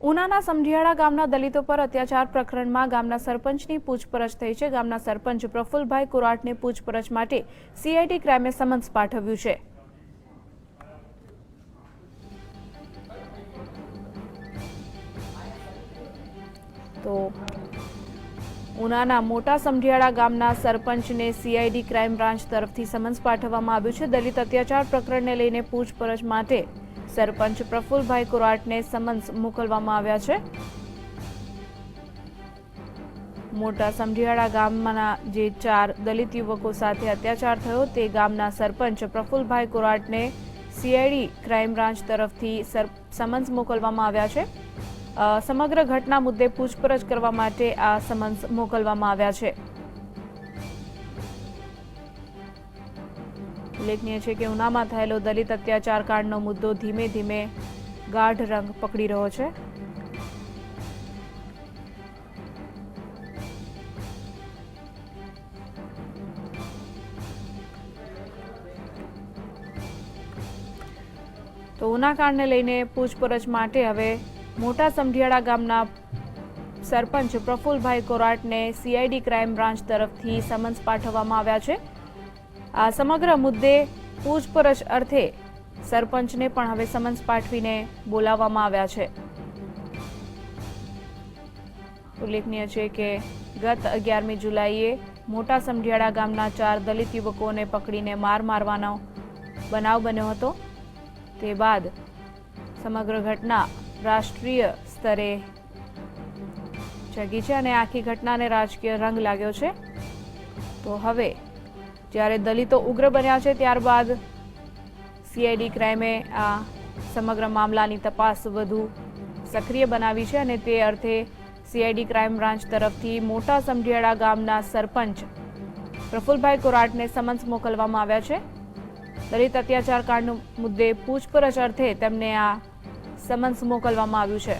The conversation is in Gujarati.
ઉનાના સમઢિયાળા ગામના દલિતો પર અત્યાચાર પ્રકરણમાં ગામના સરપંચની પૂછપરછ થઈ છે. ગામના સરપંચ પ્રફુલભાઈ કુરાટને પૂછપરછ માટે સીઆઈડી ક્રાઇમે સમન્સ પાઠવ્યું છે. તો ઉનાના મોટા સમઢિયાળા ગામના સરપંચને સીઆઈડી ક્રાઇમ બ્રાન્ચ તરફથી સમન્સ પાઠવવામાં આવ્યું છે. દલિત અત્યાચાર પ્રકરણને લઈને પૂછપરછ માટે સરપંચ પ્રફુલભાઈ કુરાટને સમન્સ મોકલવામાં આવ્યા છે. મોટા સમઢિયાળા ગામના જે ચાર દલિત યુવકો સાથે અત્યાચાર થયો તે ગામના સરપંચ પ્રફુલભાઈ કુરાટને સીઆઈડી ક્રાઇમ બ્રાન્ચ તરફથી સમન્સ મોકલવામાં આવ્યા છે. સમગ્ર ઘટના મુદ્દે પૂછપરછ કરવા માટે આ સમન્સ મોકલવામાં આવ્યા છે. ઉલ્લેખનીય છે કે ઉનામાં થયેલો દલિત અત્યાચાર કાંડનો મુદ્દો ધીમે ધીમે ગાઢ રંગ પકડી રહ્યો છે. તો ઉના કાંડને લઈને પૂછપરછ માટે હવે મોટા સમઢિયાળા ગામના સરપંચ પ્રફુલભાઈ કોરાટને સીઆઈડી ક્રાઇમ બ્રાન્ચ તરફથી સમન્સ પાઠવવામાં આવ્યા છે. આ સમગ્ર મુદ્દે પૂછપરછ અર્થે સરપંચને પણ હવે સમન્સ પાઠવીને બોલાવવામાં આવ્યા છે. ઉલ્લેખનીય છે કે ગત અગિયારમી જુલાઈએ મોટા સમઢિયાળા ગામના ચાર દલિત યુવકોને પકડીને માર મારવાનો બનાવ બન્યો હતો. તે બાદ સમગ્ર ઘટના રાષ્ટ્રીય સ્તરે જગી છે અને આખી ઘટનાને રાજકીય રંગ લાગ્યો છે. તો હવે જ્યારે દલિતો ઉગ્ર બન્યા છે, ત્યારબાદ સીઆઈડી ક્રાઇમે આ સમગ્ર મામલાની તપાસ વધુ સક્રિય બનાવી છે અને તે અર્થે સીઆઈડી ક્રાઇમ બ્રાન્ચ તરફથી મોટા સમઢિયાળા ગામના સરપંચ પ્રફુલભાઈ કોરાટને સમન્સ મોકલવામાં આવ્યા છે. દલિત અત્યાચાર કાંડ મુદ્દે પૂછપરછ અર્થે તેમને આ સમન્સ મોકલવામાં આવ્યું છે.